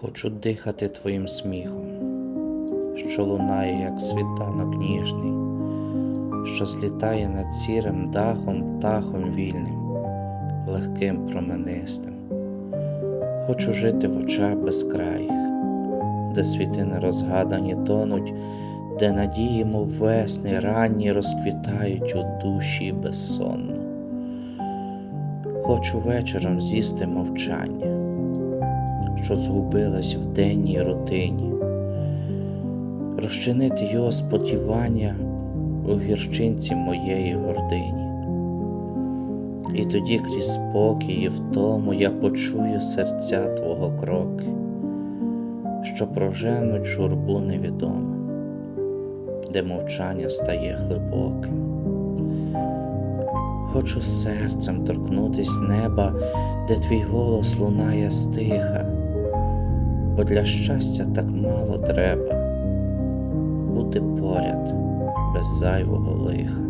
Хочу дихати твоїм сміхом, що лунає, як світанок ніжний, що злітає над сірим дахом, птахом вільним, легким променистим. Хочу жити в очах безкраїх, де світи нерозгадані тонуть, де надії, мов весни, ранні розквітають у душі безсонно. Хочу вечором з'їсти мовчання що згубилась в денній рутині, розчинити його сподівання у гірчинці моєї гордині. І тоді крізь спокій і втому я почую серця Твого кроки, що проженуть журбу невідому, де мовчання стає глибоким. Хочу серцем торкнутись неба, де твій голос лунає стиха, бо для щастя так мало треба бути поряд без зайвого лиха.